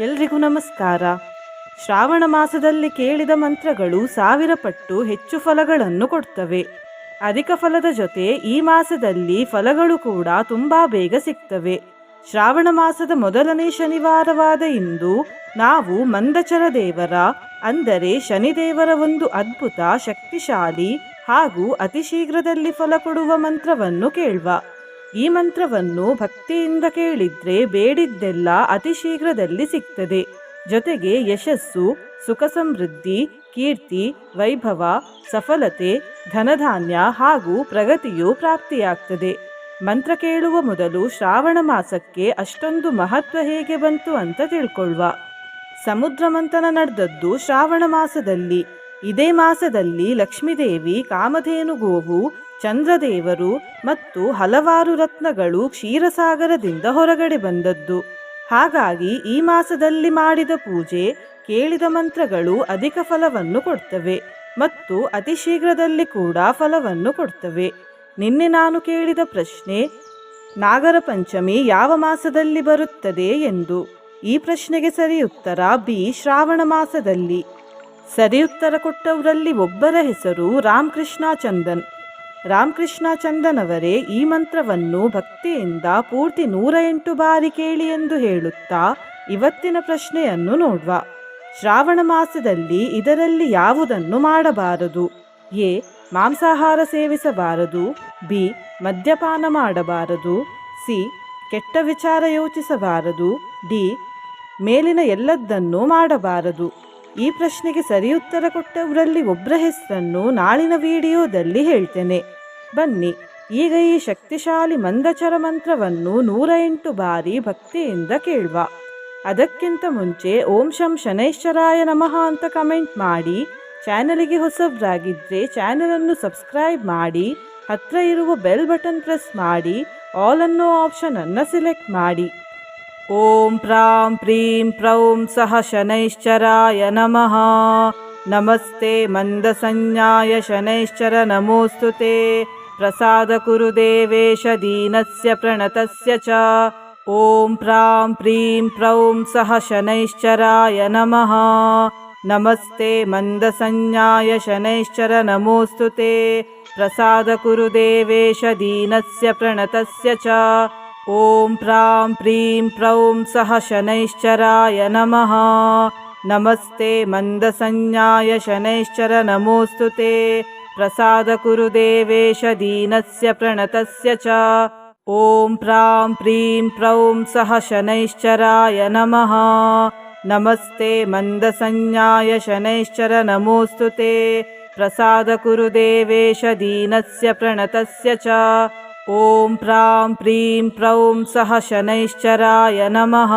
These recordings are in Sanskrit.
ಎಲ್ರಿಗೂ ನಮಸ್ಕಾರ. ಶ್ರಾವಣ ಮಾಸದಲ್ಲಿ ಕೇಳಿದ ಮಂತ್ರಗಳು ಸಾವಿರ ಪಟ್ಟು ಹೆಚ್ಚು ಫಲಗಳನ್ನು ಕೊಡ್ತವೆ. ಅಧಿಕ ಫಲದ ಜೊತೆ ಈ ಮಾಸದಲ್ಲಿ ಫಲಗಳು ಕೂಡ ತುಂಬಾ ಬೇಗ ಸಿಗ್ತವೆ. ಶ್ರಾವಣ ಮಾಸದ ಮೊದಲನೇ ಶನಿವಾರವಾದ ಇಂದು ನಾವು ಮಂದಚರ ದೇವರ, ಅಂದರೆ ಶನಿದೇವರ ಒಂದು ಅದ್ಭುತ ಶಕ್ತಿಶಾಲಿ ಹಾಗೂ ಅತಿ ಶೀಘ್ರದಲ್ಲಿ ಫಲ ಕೊಡುವ ಮಂತ್ರವನ್ನು ಕೇಳುವ. ಈ ಮಂತ್ರವನ್ನು ಭಕ್ತಿಯಿಂದ ಕೇಳಿದ್ರೆ ಬೇಡಿದ್ದೆಲ್ಲ ಅತಿ ಶೀಘ್ರದಲ್ಲಿ ಸಿಗ್ತದೆ. ಜೊತೆಗೆ ಯಶಸ್ಸು, ಸುಖ ಸಮೃದ್ಧಿ, ಕೀರ್ತಿ, ವೈಭವ, ಸಫಲತೆ, ಧನಧಾನ್ಯ ಹಾಗೂ ಪ್ರಗತಿಯು ಪ್ರಾಪ್ತಿಯಾಗ್ತದೆ. ಮಂತ್ರ ಕೇಳುವ ಮೊದಲು ಶ್ರಾವಣ ಮಾಸಕ್ಕೆ ಅಷ್ಟೊಂದು ಮಹತ್ವ ಹೇಗೆ ಬಂತು ಅಂತ ತಿಳ್ಕೊಳ್ಳುವ ಸಮುದ್ರ ಮಂಥನ ನಡೆದದ್ದು ಶ್ರಾವಣ ಮಾಸದಲ್ಲಿ. ಇದೇ ಮಾಸದಲ್ಲಿ ಲಕ್ಷ್ಮೀದೇವಿ ಕಾಮಧೇನು ಗೋವು ಚಂದ್ರದೇವರು ಮತ್ತು ಹಲವಾರು ರತ್ನಗಳು ಕ್ಷೀರಸಾಗರದಿಂದ ಹೊರಗಡೆ ಬಂದದ್ದು. ಹಾಗಾಗಿ ಈ ಮಾಸದಲ್ಲಿ ಮಾಡಿದ ಪೂಜೆ, ಕೇಳಿದ ಮಂತ್ರಗಳು ಅಧಿಕ ಫಲವನ್ನು ಕೊಡ್ತವೆ ಮತ್ತು ಅತಿ ಶೀಘ್ರದಲ್ಲಿ ಕೂಡ ಫಲವನ್ನು ಕೊಡ್ತವೆ. ನಿನ್ನೆ ನಾನು ಕೇಳಿದ ಪ್ರಶ್ನೆ, ನಾಗರ ಪಂಚಮಿ ಯಾವ ಮಾಸದಲ್ಲಿ ಬರುತ್ತದೆ ಎಂದು? ಈ ಪ್ರಶ್ನೆಗೆ ಸರಿ ಉತ್ತರ, ಬಿ, ಶ್ರಾವಣ ಮಾಸದಲ್ಲಿ. ಸರಿ ಉತ್ತರ ಕೊಟ್ಟವರಲ್ಲಿ ಒಬ್ಬರ ಹೆಸರು ರಾಮಕೃಷ್ಣ ಚಂದನ್ ರಾಮಕೃಷ್ಣ ಚಂದನ್ ಈ ಮಂತ್ರವನ್ನು ಭಕ್ತಿಯಿಂದ ಪೂರ್ತಿ ನೂರ ಎಂಟು ಬಾರಿ ಕೇಳಿ ಎಂದು ಹೇಳುತ್ತಾ ಇವತ್ತಿನ ಪ್ರಶ್ನೆಯನ್ನು ನೋಡುವ. ಶ್ರಾವಣ ಮಾಸದಲ್ಲಿ ಇದರಲ್ಲಿ ಯಾವುದನ್ನು ಮಾಡಬಾರದು? ಎ. ಮಾಂಸಾಹಾರ ಸೇವಿಸಬಾರದು. ಬಿ. ಮದ್ಯಪಾನ ಮಾಡಬಾರದು. ಸಿ. ಕೆಟ್ಟ ವಿಚಾರ ಯೋಚಿಸಬಾರದು. ಡಿ. ಮೇಲಿನ ಎಲ್ಲದ್ದನ್ನೂ ಮಾಡಬಾರದು. ಈ ಪ್ರಶ್ನೆಗೆ ಸರಿಯುತ್ತರ ಕೊಟ್ಟವರಲ್ಲಿ ಒಬ್ಬರ ಹೆಸರನ್ನು ನಾಳಿನ ವಿಡಿಯೋದಲ್ಲಿ ಹೇಳ್ತೇನೆ. ಬನ್ನಿ. ಈಗ ಈ ಶಕ್ತಿಶಾಲಿ ಮಂದಚರ ಮಂತ್ರವನ್ನು ನೂರ ಎಂಟು ಬಾರಿ ಭಕ್ತಿಯಿಂದ ಕೇಳುವ. ಅದಕ್ಕಿಂತ ಮುಂಚೆ ಓಂ ಶಂ ಶನೈಶ್ವರಾಯ ನಮಃ ಅಂತ ಕಮೆಂಟ್ ಮಾಡಿ, ಚಾನಲಿಗೆ ಹೊಸವರಾಗಿದ್ದರೆ ಚಾನಲನ್ನು ಸಬ್ಸ್ಕ್ರೈಬ್ ಮಾಡಿ ಹತ್ತಿರ ಇರುವ ಬೆಲ್ ಬಟನ್ ಪ್ರೆಸ್ ಮಾಡಿ, ಆಲ್ ಅನ್ನೋ ಆಪ್ಷನನ್ನು ಸೆಲೆಕ್ಟ್ ಮಾಡಿ. ಓಂ ಪ್ರಾಂ ಪ್ರೀಂ ಪ್ರೌಂ ಸಹ ಶನೈಶ್ಚರಾಯ ನಮಃ. ನಮಸ್ತೆ ಮಂದಸಂಜ್ಞಾಯ ಶನೈಶ್ಚರ ನಮೋಸ್ತುತೆ. प्रसादकुरुदेवेश दीनस्य प्रणतस्य च। ॐ प्रां प्रीं प्रौं सः शनैश्चराय नमः। नमस्ते मन्दसंज्ञाय शनैश्चर नमोऽस्तु ते। प्रसादकुरुदेवेश दीनस्य प्रणतस्य च। ॐ प्रां प्रीं प्रौं सः शनैश्चराय नमः। नमस्ते मन्दसंज्ञाय शनैश्चर नमोऽस्तु ते। प्रसादकुरुदेवेश दीनस्य प्रणतस्य च। ॐ प्रां प्रीं प्रौं सः शनैश्चराय नमः। नमस्ते मन्दसंज्ञाय शनैश्चर नमोऽस्तु ते। प्रसादकुरुदेवेश दीनस्य प्रणतस्य च। ॐ प्रां प्रीं प्रौं सः शनैश्चराय नमः।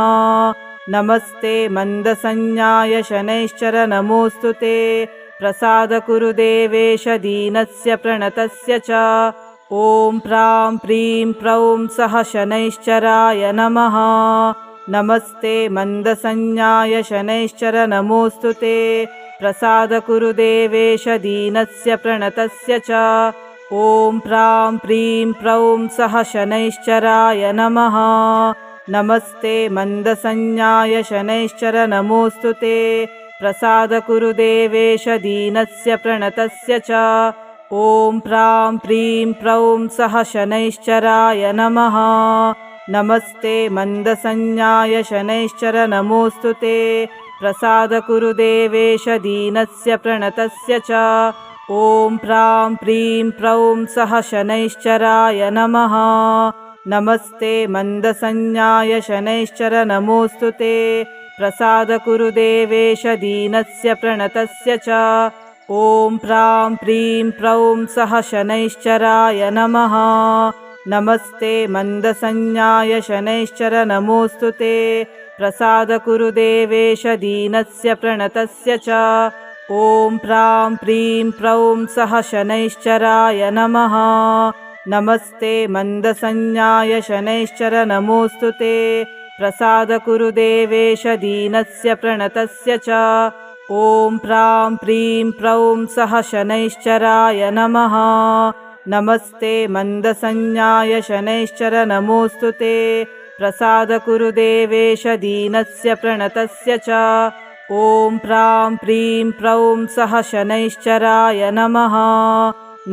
नमस्ते मन्दसंज्ञाय शनैश्चर नमोऽस्तु ते। प्रसादकुरुदेवेश दीनस्य प्रणतस्य च ॐ प्रां प्रीं प्रौं सः शनैश्चराय नमः। नमस्ते मन्दसंज्ञाय शनैश्चर नमोऽस्तु ते। प्रसादकुरुदेवेश दीनस्य प्रणतस्य च ॐ प्रां प्रीं प्रौं सः शनैश्चराय नमः। नमस्ते मन्दसंज्ञाय शनैश्चर नमोऽस्तु ते। प्रसादकुरुदेवेश दीनस्य प्रणतस्य च ॐ प्रां प्रीं प्रौं सः शनैश्चराय नमः। नमस्ते मन्दसंज्ञाय शनैश्चर नमोऽस्तु ते। प्रसादकुरुदेवेश दीनस्य प्रणतस्य च ॐ प्रां प्रीं प्रौं सः शनैश्चराय नमः। नमस्ते मन्दसंज्ञाय शनैश्चर नमोऽस्तु ते। प्रसादकुरु देवेश दीनस्य प्रणतस्य च। ॐ प्रां प्रीं प्रौं सः शनैश्चराय नमः। नमस्ते मन्दसंज्ञाय शनैश्चर नमोऽस्तु ते। प्रसादकुरु देवेश दीनस्य प्रणतस्य च। ॐ प्रां प्रीं प्रौं सः शनैश्चराय नमः। नमस्ते मन्दसंज्ञाय शनैश्चर नमोऽस्तु ते। प्रसादकुरु देवेश दीनस्य प्रणतस्य च ॐ प्रां प्रीं प्रौं सः शनैश्चराय नमः। नमस्ते मन्दसंज्ञाय शनैश्चर नमोऽस्तु ते। प्रसादकुरु देवेश दीनस्य प्रणतस्य च ॐ प्रां प्रीं प्रौं सः शनैश्चराय नमः।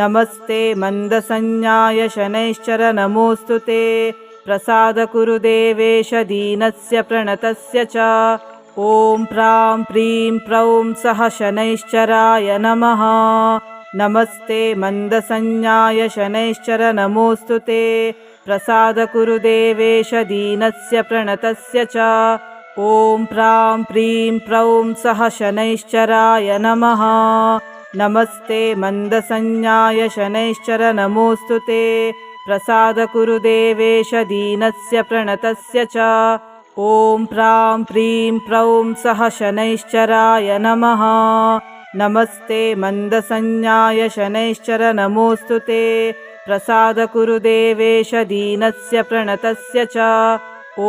नमस्ते मन्दसंज्ञाय शनैश्चर नमोऽस्तु ते। प्रसाद कुरु देवेश दीनस्य प्रणतस्य च ॐ प्रां प्रीं प्रौं सह शनैश्चराय नमः। नमस्ते मन्दसंज्ञाय शनैश्चर नमोऽस्तु ते। प्रसाद कुरु देवेश दीनस्य प्रणतस्य च ॐ प्रां प्रीं प्रौं सह शनैश्चराय नमः। नमस्ते मन्दसंज्ञाय शनैश्चर नमोऽस्तु ते प्रसाद कुरु देवेश दीनस्य प्रणतस्य च ॐ प्रां प्रीं प्रौं सह शनैश्चराय नमः। नमस्ते मन्दसंज्ञाय शनैश्चर नमोऽस्तु ते। प्रसाद कुरु देवेश दीनस्य प्रणतस्य च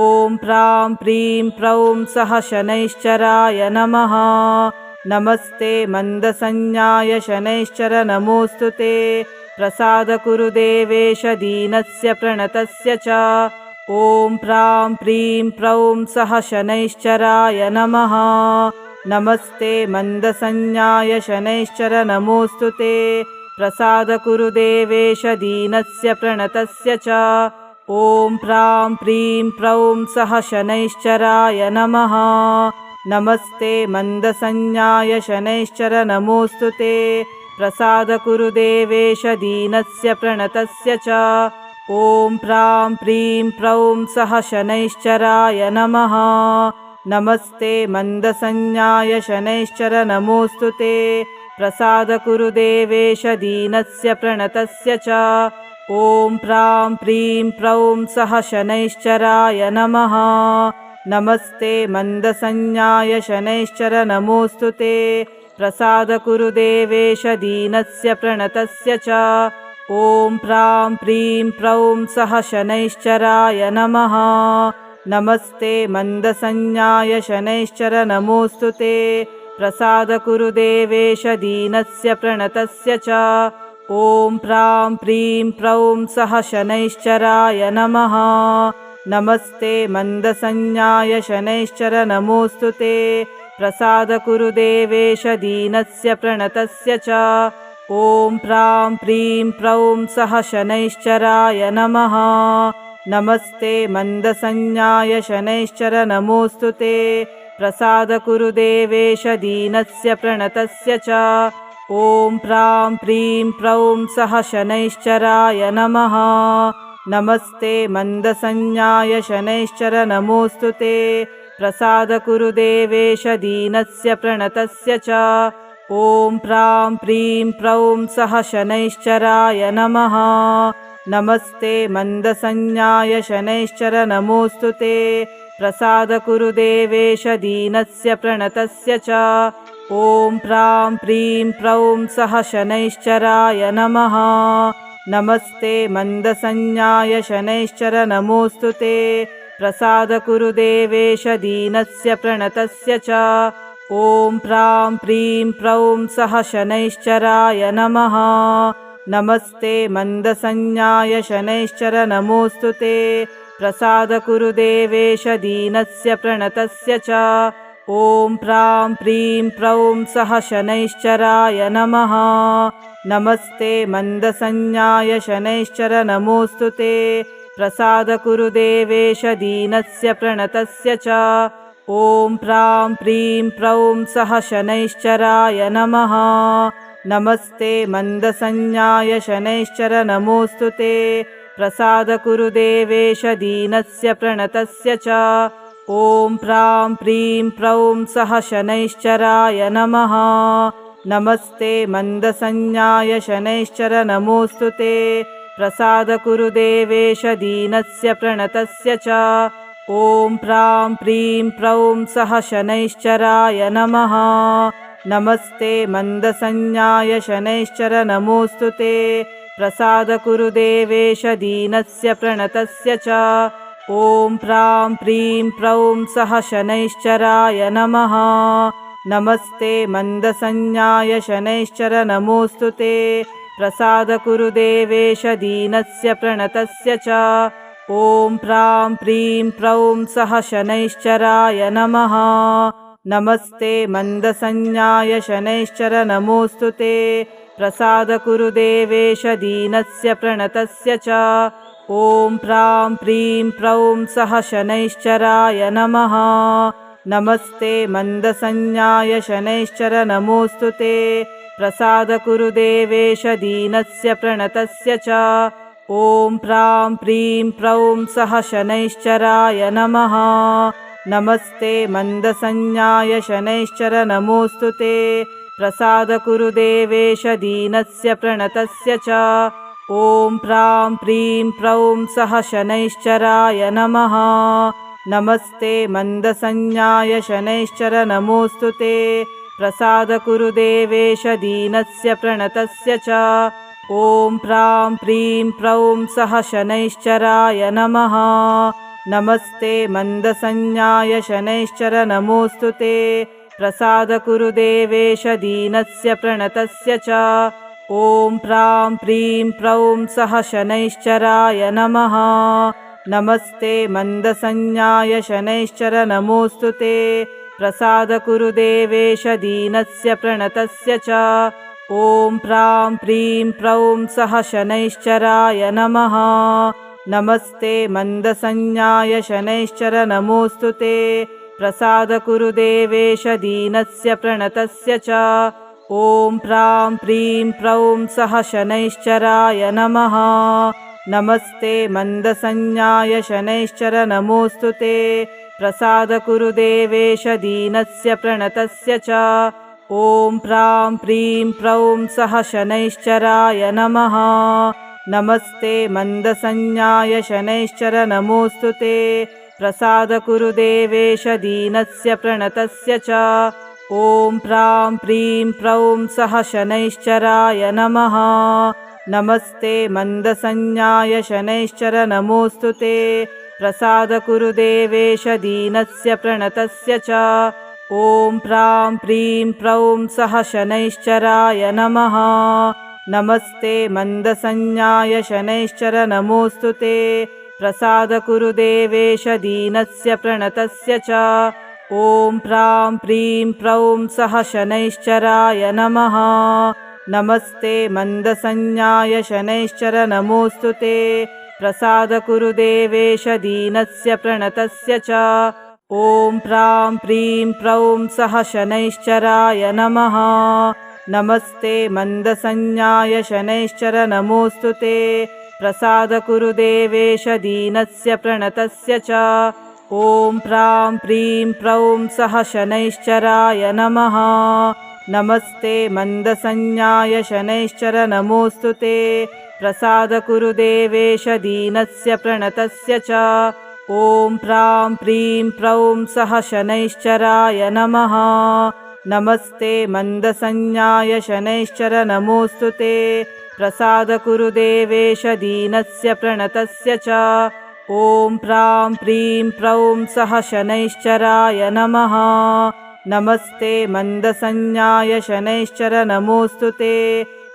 ॐ प्रां प्रीं प्रौं सह शनैश्चराय नमः। नमस्ते मन्दसंज्ञाय शनैश्चर नमोऽस्तु ते प्रसाद कुरु देवेश दीनस्य प्रणतस्य च। ॐ प्रां प्रीं प्रौं सह शनैश्चराय नमः। नमस्ते मन्दसंज्ञाय शनैश्चर नमोऽस्तु ते। प्रसाद कुरु देवेश दीनस्य प्रणतस्य च। ॐ प्रां प्रीं प्रौं सह शनैश्चराय नमः। नमस्ते मन्दसंज्ञाय शनैश्चर नमोऽस्तु ते प्रसाद कुरु देवेश दीनस्य प्रणतस्य च। ॐ प्रां प्रीं प्रौं सह शनैश्चराय नमः। नमस्ते मन्दसंज्ञाय शनैश्चर नमोऽस्तु ते। प्रसाद कुरु देवेश दीनस्य प्रणतस्य च। ॐ प्रां प्रीं प्रौं सह शनैश्चराय नमः। नमस्ते मन्दसंज्ञाय शनैश्चर नमोऽस्तु ते प्रसाद कुरु देवेश दीनस्य प्रणतस्य च ॐ प्रां प्रीं प्रौं सह शनैश्चराय नमः। नमस्ते मन्दसंज्ञाय शनैश्चर नमोऽस्तु ते। प्रसाद कुरु देवेश दीनस्य प्रणतस्य च ॐ प्रां प्रीं प्रौं सह शनैश्चराय नमः। नमस्ते मन्दसंज्ञाय शनैश्चर नमोऽस्तु ते प्रसाद कुरु देवेश दीनस्य प्रणतस्य च ॐ प्रां प्रीं प्रौं सह शनैश्चराय नमः। नमस्ते मन्दसंज्ञाय शनैश्चर नमोऽस्तु ते। प्रसाद कुरु देवेश दीनस्य प्रणतस्य च ॐ प्रां प्रीं प्रौं सह शनैश्चराय नमः। नमस्ते मन्दसंज्ञाय शनैश्चर नमोऽस्तु ते प्रसाद कुरु देवेश दीनस्य प्रणतस्य च ॐ प्रां प्रीं प्रौं सह शनैश्चराय नमः। नमस्ते मन्दसंज्ञाय शनैश्चर नमोऽस्तु ते। प्रसाद कुरु देवेश दीनस्य प्रणतस्य च ॐ प्रां प्रीं प्रौं सह शनैश्चराय नमः। नमस्ते मन्दसंज्ञाय शनैश्चर नमोऽस्तु ते प्रसाद कुरु देवेश दीनस्य प्रणतस्य च ॐ प्रां प्रीं प्रौं सह शनैश्चराय नमः। नमस्ते मन्दसंज्ञाय शनैश्चर नमोऽस्तु ते। प्रसाद कुरु देवेश दीनस्य प्रणतस्य च ॐ प्रां प्रीं प्रौं सह शनैश्चराय नमः। नमस्ते मन्दसंज्ञाय शनैश्चर नमोऽस्तु ते प्रसाद कुरु देवेश दीनस्य प्रणतस्य च। ॐ प्रां प्रीं प्रौं सह शनैश्चराय नमः। नमस्ते मन्दसंज्ञाय शनैश्चर नमोऽस्तु ते। प्रसाद कुरु देवेश दीनस्य प्रणतस्य च। ॐ प्रां प्रीं प्रौं सह शनैश्चराय नमः। नमस्ते मन्दसंज्ञाय शनैश्चर नमोऽस्तु ते प्रसाद कुरु देवेश दीनस्य प्रणतस्य च ॐ प्रां प्रीं प्रौं सह शनैश्चराय नमः। नमस्ते मन्दसंज्ञाय शनैश्चर नमोऽस्तु ते। प्रसाद कुरु देवेश दीनस्य प्रणतस्य च ॐ प्रां प्रीं प्रौं सह शनैश्चराय नमः। नमस्ते मन्दसंज्ञाय शनैश्चर नमोऽस्तु ते प्रसाद कुरु देवेश दीनस्य प्रणतस्य च ॐ प्रां प्रीं प्रौं सह शनैश्चराय नमः। नमस्ते मन्दसंज्ञाय शनैश्चर नमोऽस्तु ते। प्रसादकुरु देवेश दीनस्य प्रणतस्य च ॐ प्रां प्रीं प्रौं सह शनैश्चराय नमः। नमस्ते मन्दसंज्ञाय शनैश्चर नमोऽस्तु ते प्रसादकुरु देवेश दीनस्य प्रणतस्य च। ॐ प्रां प्रीं प्रौं सह शनैश्चराय नमः। नमस्ते मन्दसंज्ञाय शनैश्चर नमोऽस्तु ते। प्रसादकुरु देवेश दीनस्य प्रणतस्य च। ॐ प्रां प्रीं प्रौं सह शनैश्चराय नमः। नमस्ते मन्दसंज्ञाय शनैश्चर नमोऽस्तु ते प्रसादकुरु देवेश दीनस्य प्रणतस्य च ॐ प्रां प्रीं प्रौं सह शनैश्चराय नमः। नमस्ते मन्दसंज्ञाय शनैश्चर नमोऽस्तु ते। प्रसादकुरु देवेश दीनस्य प्रणतस्य च ॐ प्रां प्रीं प्रौं सह शनैश्चराय नमः। नमस्ते मन्दसंज्ञाय शनैश्चर नमोऽस्तु ते प्रसादकुरु देवेश दीनस्य प्रणतस्य च ॐ प्रां प्रीं प्रौं सह शनैश्चराय नमः। नमस्ते मन्दसंज्ञाय शनैश्चर नमोऽस्तु ते। प्रसादकुरु देवेश दीनस्य प्रणतस्य च ॐ प्रां प्रीं प्रौं सह शनैश्चराय नमः नमस्ते मन्दसंज्ञाय शनैश्चर नमोऽस्तु ते प्रसादकुरु देवेश दीनस्य प्रणतस्य च। ॐ प्रां प्रीं प्रौं सह शनैश्चराय नमः। नमस्ते मन्दसंज्ञाय शनैश्चर नमोऽस्तु ते प्रसादकुरु देवेश दीनस्य प्रणतस्य च। ॐ प्रां प्रीं प्रौं सह शनैश्चराय नमः नमस्ते मन्दसंज्ञाय शनैश्चर नमोऽस्तु ते। प्रसादकुरु देवेश दीनस्य प्रणतस्य च। ॐ प्रां प्रीं प्रौं सह शनैश्चराय नमः। नमस्ते मन्दसंज्ञाय शनैश्चर नमोऽस्तु ते। प्रसादकुरु देवेश दीनस्य प्रणतस्य च। ॐ प्रां प्रीं प्रौं सह शनैश्चराय नमः नमस्ते मन्दसंज्ञाय शनैश्चर नमोऽस्तु ते। प्रसादकुरु देवेश दीनस्य प्रणतस्य च। ॐ प्रां प्रीं प्रौं सह शनैश्चराय नमः। नमस्ते मन्दसंज्ञाय शनैश्चर नमोऽस्तु ते। प्रसादकुरु देवेश दीनस्य प्रणतस्य च। ॐ प्रां प्रीं प्रौं सह शनैश्चराय नमः नमस्ते मन्दसंज्ञाय शनैश्चर नमोऽस्तु ते। प्रसादकुरु देवेश दीनस्य प्रणतस्य च। ॐ प्रां प्रीं प्रौं सह शनैश्चराय नमः। नमस्ते मन्दसंज्ञाय शनैश्चर नमोऽस्तु ते। प्रसादकुरु देवेश दीनस्य प्रणतस्य च। ॐ प्रां प्रीं प्रौं सह शनैश्चराय नमः नमस्ते मन्दसंज्ञाय शनैश्चर नमोऽस्तु ते।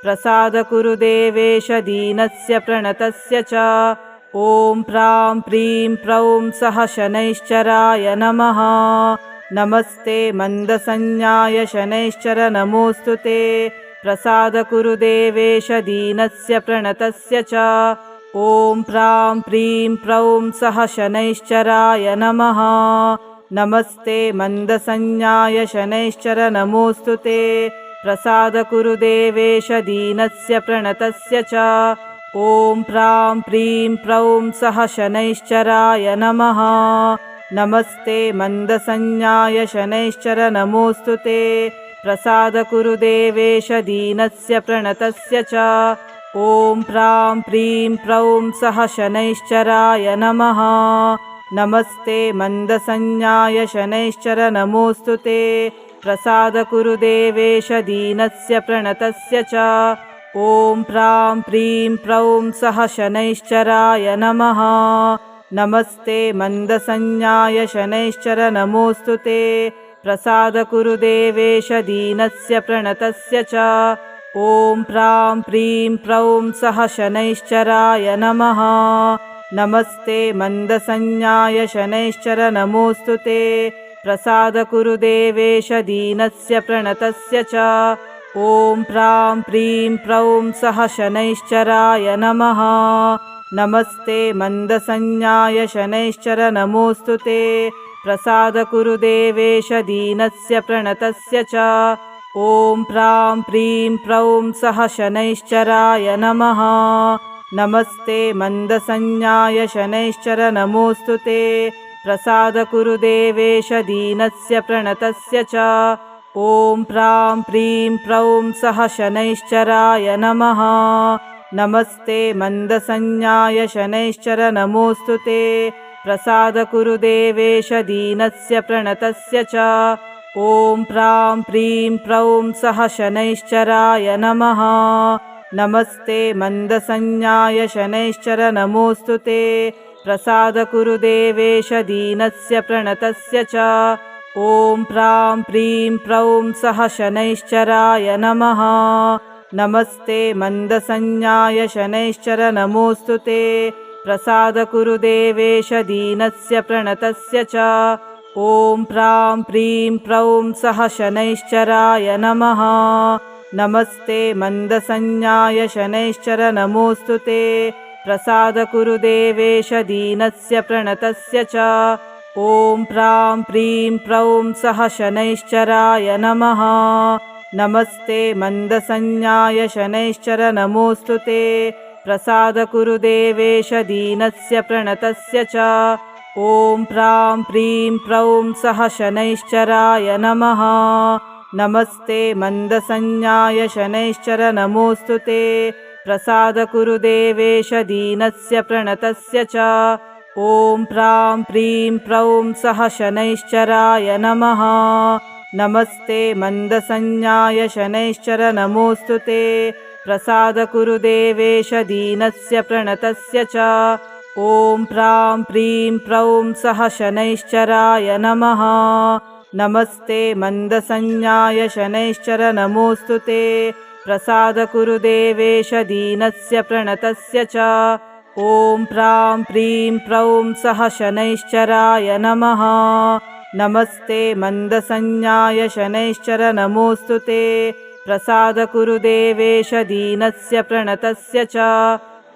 प्रसादकुरु देवेश दीनस्य प्रणतस्य च। ॐ प्रां प्रीं प्रौं सह शनैश्चराय नमः। नमस्ते मन्दसंज्ञाय शनैश्चर नमोऽस्तु ते। प्रसादकुरु देवेश दीनस्य प्रणतस्य च। ॐ प्रां प्रीं प्रौं सह शनैश्चराय नमः नमस्ते मन्दसंज्ञाय शनैश्चर नमोऽस्तु ते प्रसादकुरु देवेश दीनस्य प्रणतस्य च। ॐ प्रां प्रीं प्रौं सह शनैश्चराय नमः। नमस्ते मन्दसंज्ञाय शनैश्चर नमोऽस्तु ते प्रसादकुरु देवेश दीनस्य प्रणतस्य च। ॐ प्रां प्रीं प्रौं सह शनैश्चराय नमः नमस्ते मन्दसंज्ञाय शनैश्चर नमोऽस्तु ते प्रसादकुरु देवेश दीनस्य प्रणतस्य च। ॐ प्रां प्रीं प्रौं सह शनैश्चराय नमः। नमस्ते मन्दसंज्ञाय शनैश्चर नमोऽस्तु ते प्रसादकुरु देवेश दीनस्य प्रणतस्य च। ॐ प्रां प्रीं प्रौं सह शनैश्चराय नमः नमस्ते मन्दसंज्ञाय शनैश्चर नमोऽस्तु ते। प्रसाद कुरु देवेश दीनस्य प्रणतस्य च। ॐ प्रां प्रीं प्रौं सह शनैश्चराय नमः। नमस्ते मन्दसंज्ञाय शनैश्चर नमोऽस्तु ते। प्रसाद कुरु देवेश दीनस्य प्रणतस्य च। ॐ प्रां प्रीं प्रौं सह शनैश्चराय नमः नमस्ते मन्दसंज्ञाय शनैश्चर नमोऽस्तु ते। प्रसाद कुरु देवेश दीनस्य प्रणतस्य च। ॐ प्रां प्रीं प्रौं सह शनैश्चराय नमः। नमस्ते मन्दसंज्ञाय शनैश्चर नमोऽस्तु ते। प्रसाद कुरु देवेश दीनस्य प्रणतस्य च। ॐ प्रां प्रीं प्रौं सह शनैश्चराय नमः नमस्ते मन्दसंज्ञाय शनैश्चर नमोऽस्तु ते। प्रसाद कुरु देवेश दीनस्य प्रणतस्य च। ॐ प्रां प्रीं प्रौं सह शनैश्चराय नमः। नमस्ते मन्दसंज्ञाय शनैश्चर नमोऽस्तु ते। प्रसाद कुरु देवेश दीनस्य प्रणतस्य च। ॐ प्रां प्रीं प्रौं सह शनैश्चराय नमः नमस्ते मन्दसंज्ञाय शनैश्चर नमोऽस्तु ते। प्रसाद कुरु देवेश दीनस्य प्रणतस्य च। ॐ प्रां प्रीं प्रौं सह शनैश्चराय नमः। नमस्ते मन्दसंज्ञाय शनैश्चर नमोऽस्तु ते। प्रसाद कुरु देवेश दीनस्य प्रणतस्य च। ॐ प्रां प्रीं प्रौं सह शनैश्चराय नमः नमस्ते मन्दसंज्ञाय शनैश्चर नमोऽस्तु ते। प्रसाद कुरु देवेश दीनस्य प्रणतस्य च। ॐ प्रां प्रीं प्रौं सह शनैश्चराय नमः। नमस्ते मन्दसंज्ञाय शनैश्चर नमोऽस्तु ते। प्रसाद कुरु देवेश दीनस्य प्रणतस्य च। ॐ प्रां प्रीं प्रौं सह शनैश्चराय नमः नमस्ते मन्दसंज्ञाय शनैश्चर नमोऽस्तु ते। प्रसाद कुरु देवेश दीनस्य प्रणतस्य च। ॐ प्रां प्रीं प्रौं सह शनैश्चराय नमः। नमस्ते मन्दसंज्ञाय शनैश्चर नमोऽस्तु ते। प्रसाद कुरु देवेश दीनस्य प्रणतस्य च।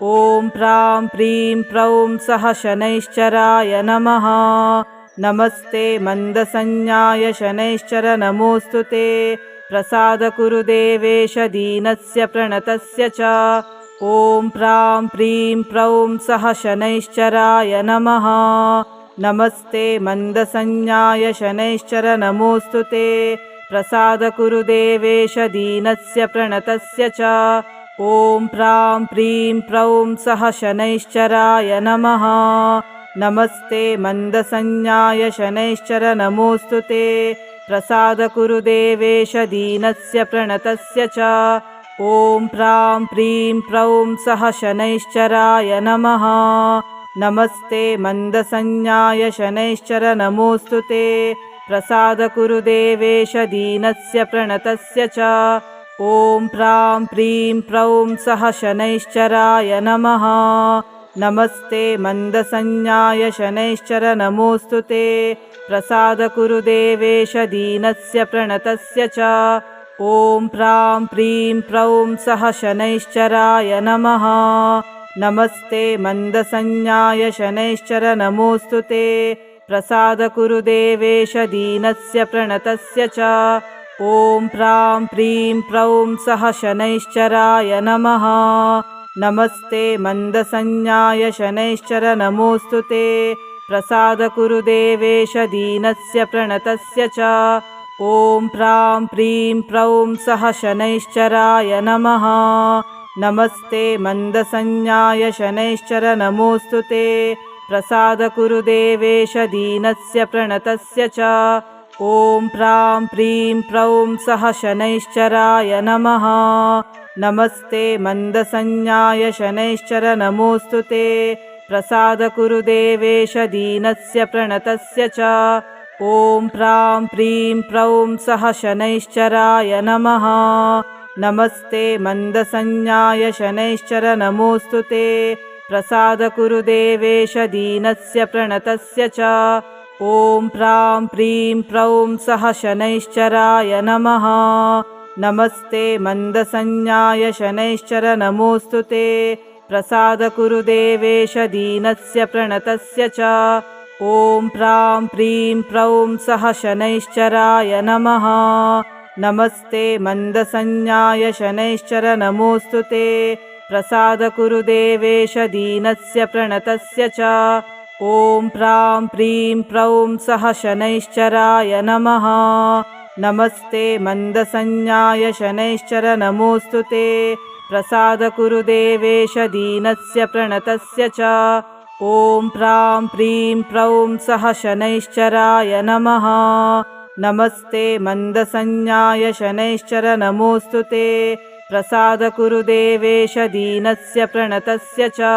ॐ प्रां प्रीं प्रौं सह शनैश्चराय नमः नमस्ते मन्दसंज्ञाय शनैश्चर नमोऽस्तु ते। प्रसाद कुरु देवेश दीनस्य प्रणतस्य च। ॐ प्रां प्रीं प्रौं सह शनैश्चराय नमः। नमस्ते मन्दसंज्ञाय शनैश्चर नमोऽस्तु ते। प्रसाद कुरु देवेश दीनस्य प्रणतस्य च। ॐ प्रां प्रीं प्रौं सह शनैश्चराय नमः नमस्ते मन्दसंज्ञाय शनैश्चर नमोऽस्तु ते। प्रसाद कुरु देवेश दीनस्य प्रणतस्य च। ॐ प्रां प्रीं प्रौं सह शनैश्चराय नमः। नमस्ते मन्दसंज्ञाय शनैश्चर नमोऽस्तु ते। प्रसाद कुरु देवेश दीनस्य प्रणतस्य च। ॐ प्रां प्रीं प्रौं सह शनैश्चराय नमः नमस्ते मन्दसंज्ञाय शनैश्चर नमोऽस्तु ते। प्रसाद कुरु देवेश दीनस्य प्रणतस्य च। ॐ प्रां प्रीं प्रौं सह शनैश्चराय नमः। नमस्ते मन्दसंज्ञाय शनैश्चर नमोऽस्तु ते। प्रसाद कुरु देवेश दीनस्य प्रणतस्य च। ॐ प्रां प्रीं प्रौं सह शनैश्चराय नमः नमस्ते मन्दसंज्ञाय शनैश्चर नमोऽस्तु ते। प्रसाद कुरु देवेश दीनस्य प्रणतस्य च। ॐ प्रां प्रीं प्रौं सह शनैश्चराय नमः। नमस्ते मन्दसंज्ञाय शनैश्चर नमोऽस्तु ते। प्रसाद कुरु देवेश दीनस्य प्रणतस्य च ॐ प्रां प्रीं प्रौं सह शनैश्चराय नमः। नमस्ते मन्दसंज्ञाय शनैश्चर नमोऽस्तु ते। प्रसाद कुरु देवेश दीनस्य प्रणतस्य च। ॐ प्रां प्रीं प्रौं सह शनैश्चराय नमः। नमस्ते मन्दसंज्ञाय शनैश्चर नमोऽस्तु ते। प्रसाद कुरु देवेश दीनस्य प्रणतस्य च ॐ प्रां प्रीं प्रौं सह शनैश्चराय नमः। नमस्ते मन्दसंज्ञाय शनैश्चर नमोऽस्तु ते। प्रसाद कुरु देवेश दीनस्य प्रणतस्य च। ॐ प्रां प्रीं प्रौं सह शनैश्चराय नमः। नमस्ते मन्दसंज्ञाय शनैश्चर नमोऽस्तु ते। प्रसाद कुरु देवेश दीनस्य प्रणतस्य च ॐ प्रां प्रीं प्रौं सह शनैश्चराय नमः। नमस्ते मन्दसंज्ञाय शनैश्चर नमोऽस्तु ते। प्रसाद कुरु देवेश दीनस्य प्रणतस्य च। ॐ प्रां प्रीं प्रौं सह शनैश्चराय नमः। नमस्ते मन्दसंज्ञाय शनैश्चर नमोऽस्तु ते। प्रसाद कुरु देवेश दीनस्य प्रणतस्य च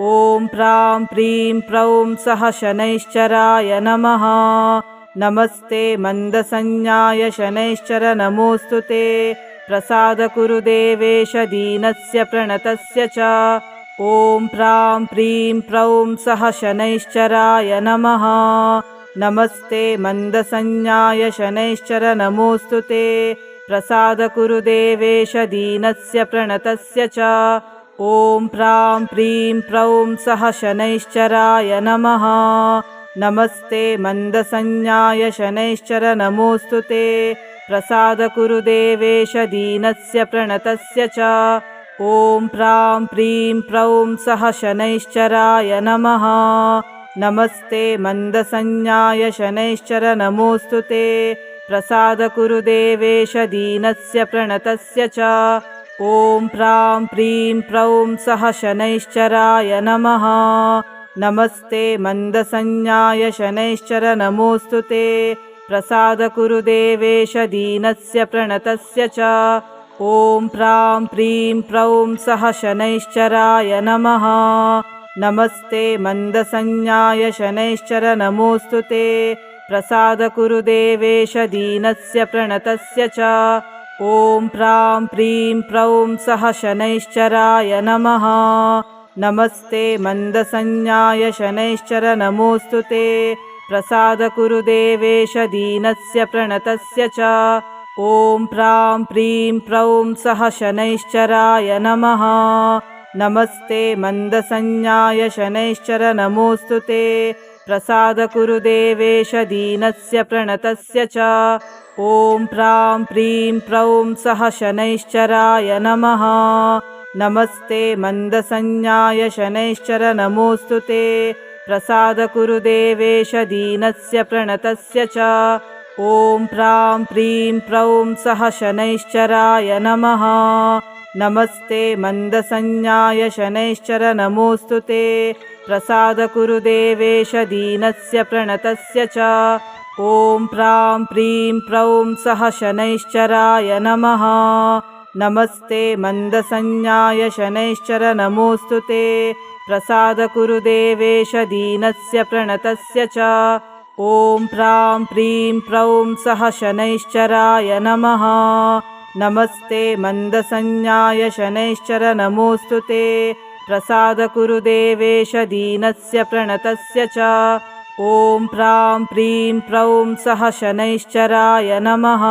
ॐ प्रां प्रीं प्रौं सह शनैश्चराय नमः। नमस्ते मन्दसंज्ञाय शनैश्चर नमोऽस्तु ते। प्रसाद कुरु देवेश दीनस्य प्रणतस्य च। ॐ प्रां प्रीं प्रौं सह शनैश्चराय नमः। नमस्ते मन्दसंज्ञाय शनैश्चर नमोऽस्तु ते। प्रसाद कुरु देवेश दीनस्य प्रणतस्य च ॐ प्रां प्रीं प्रौं सह शनैश्चराय नमः। नमस्ते मन्दसंज्ञाय शनैश्चर नमोऽस्तु ते। प्रसाद कुरु देवेश दीनस्य प्रणतस्य च। ॐ प्रां प्रीं प्रौं सह शनैश्चराय नमः। नमस्ते मन्दसंज्ञाय शनैश्चर नमोऽस्तु ते। प्रसाद कुरु देवेश दीनस्य प्रणतस्य च ॐ प्रां प्रीं प्रौं सह शनैश्चराय नमः। नमस्ते मन्दसंज्ञाय शनैश्चर नमोऽस्तु ते। प्रसाद कुरु देवेश दीनस्य प्रणतस्य च। ॐ प्रां प्रीं प्रौं सह शनैश्चराय नमः। नमस्ते मन्दसंज्ञाय शनैश्चर नमोऽस्तु ते। प्रसाद कुरु देवेश दीनस्य प्रणतस्य च ॐ प्रां प्रीं प्रौं सह शनैश्चराय नमः। नमस्ते मन्दसंज्ञाय शनैश्चर नमोऽस्तु ते। प्रसाद कुरु देवेश दीनस्य प्रणतस्य च। ॐ प्रां प्रीं प्रौं सह शनैश्चराय नमः। नमस्ते मन्दसंज्ञाय शनैश्चर नमोऽस्तु ते प्रसाद कुरु देवेश दीनस्य प्रणतस्य च। ॐ प्रां प्रीं प्रौं सह शनैश्चराय नमः। नमस्ते मन्दसंज्ञाय शनैश्चर नमोऽस्तु ते। प्रसाद कुरु देवेश दीनस्य प्रणतस्य च। ॐ प्रां प्रीं प्रौं सह शनैश्चराय नमः। नमस्ते मन्दसंज्ञाय शनैश्चर नमोऽस्तु ते प्रसाद कुरु देवेश दीनस्य प्रणतस्य च। ॐ प्रां प्रीं प्रौं सह शनैश्चराय नमः। नमस्ते मन्दसंज्ञाय शनैश्चर नमोऽस्तु ते। प्रसाद कुरु देवेश दीनस्य प्रणतस्य च। ॐ प्रां प्रीं प्रौं सह शनैश्चराय नमः। नमस्ते मन्दसंज्ञाय शनैश्चर नमोऽस्तु ते प्रसाद कुरु देवेश दीनस्य प्रणतस्य च ॐ प्रां प्रीं प्रौं सह शनैश्चराय नमः।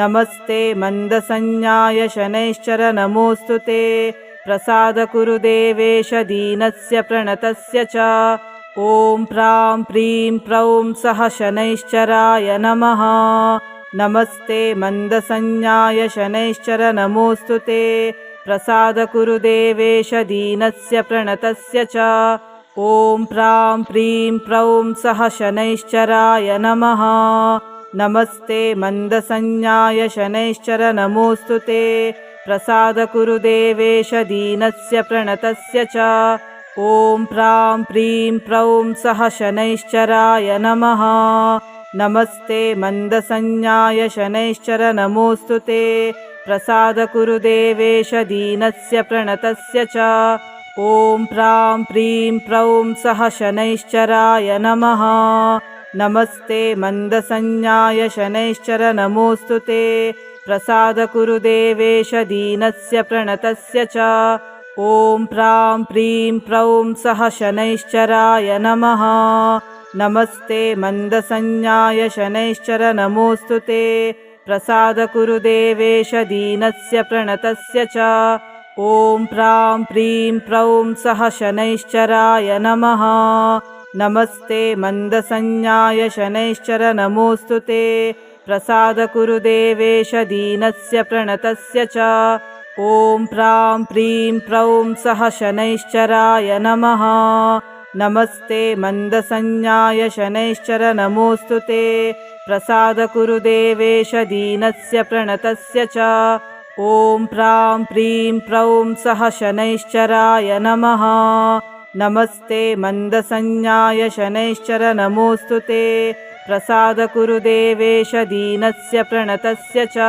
नमस्ते मन्दसंज्ञाय शनैश्चर नमोऽस्तु ते। प्रसाद कुरु देवेश दीनस्य प्रणतस्य च ॐ प्रां प्रीं प्रौं सह शनैश्चराय नमः। नमस्ते मन्दसंज्ञाय शनैश्चर नमोऽस्तु ते प्रसाद कुरु देवेश दीनस्य प्रणतस्य च ॐ प्रां प्रीं प्रौं सह शनैश्चराय नमः। नमस्ते मन्दसंज्ञाय शनैश्चर नमोऽस्तु ते। प्रसाद कुरु देवेश दीनस्य प्रणतस्य च ॐ प्रां प्रीं प्रौं सह शनैश्चराय नमः। नमस्ते मन्दसंज्ञाय शनैश्चर नमोऽस्तु ते प्रसाद कुरु देवेश दीनस्य प्रणतस्य च ॐ प्रां प्रीं प्रौं सह शनैश्चराय नमः। नमस्ते मन्दसंज्ञाय शनैश्चर नमोऽस्तु ते। प्रसाद कुरु देवेश दीनस्य प्रणतस्य च ॐ प्रां प्रीं प्रौं सह शनैश्चराय नमः। नमस्ते मन्दसंज्ञाय शनैश्चर नमोऽस्तु ते प्रसादकुरु देवेश दीनस्य प्रणतस्य च ॐ प्रां प्रीं प्रौं सह शनैश्चराय नमः। नमस्ते मन्दसंज्ञाय शनैश्चर नमोऽस्तु ते। प्रसादकुरु देवेश दीनस्य प्रणतस्य च ॐ प्रां प्रीं प्रौं सह शनैश्चराय नमः। नमस्ते मन्दसंज्ञाय शनैश्चर नमोऽस्तु ते प्रसादकुरु देवेश दीनस्य प्रणतस्य च ॐ प्रां प्रीं प्रौं सह शनैश्चराय नमः। नमस्ते मन्दसंज्ञाय शनैश्चर नमोऽस्तु ते। प्रसादकुरु देवेश दीनस्य प्रणतस्य च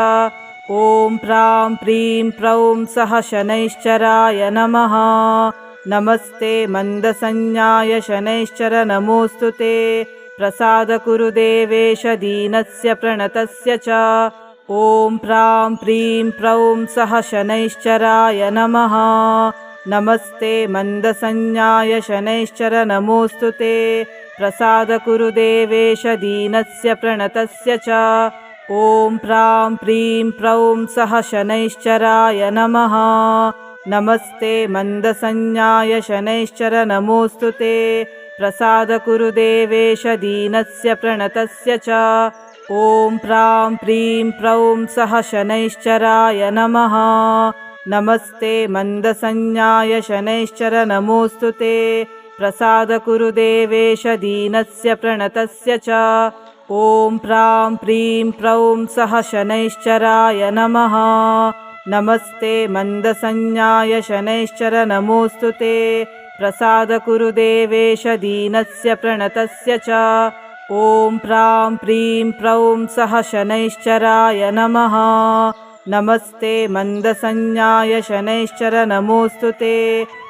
ॐ प्रां प्रीं प्रौं सह शनैश्चराय नमः। नमस्ते मन्दसंज्ञाय शनैश्चर नमोऽस्तु ते प्रसादकुरु देवेश दीनस्य प्रणतस्य च ॐ प्रां प्रीं प्रौं सह शनैश्चराय नमः। नमस्ते मन्दसंज्ञाय शनैश्चर नमोऽस्तु ते। प्रसादकुरु देवेश दीनस्य प्रणतस्य च ॐ प्रां प्रीं प्रौं सह शनैश्चराय नमः। नमस्ते मन्दसंज्ञाय शनैश्चर नमोऽस्तु ते प्रसादकुरु देवेश दीनस्य प्रणतस्य च ॐ प्रां प्रीं प्रौं सह शनैश्चराय नमः। नमस्ते मन्दसंज्ञाय शनैश्चर नमोऽस्तु ते। प्रसादकुरु देवेश दीनस्य प्रणतस्य च ॐ प्रां प्रीं प्रौं सह शनैश्चराय नमः। नमस्ते मन्दसंज्ञाय शनैश्चर नमोऽस्तु ते प्रसादकुरु देवेश दीनस्य प्रणतस्य च ॐ प्रां प्रीं प्रौं सह शनैश्चराय नमः। नमस्ते मन्दसंज्ञाय शनैश्चर नमोऽस्तु ते।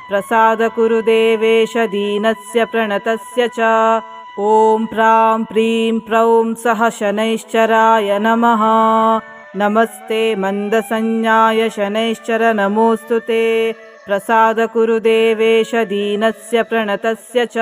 प्रसादकुरु देवेश दीनस्य प्रणतस्य च ॐ प्रां प्रीं प्रौं सह शनैश्चराय नमः। नमस्ते मन्दसंज्ञाय शनैश्चर नमोऽस्तु ते प्रसादकुरु देवेश दीनस्य प्रणतस्य च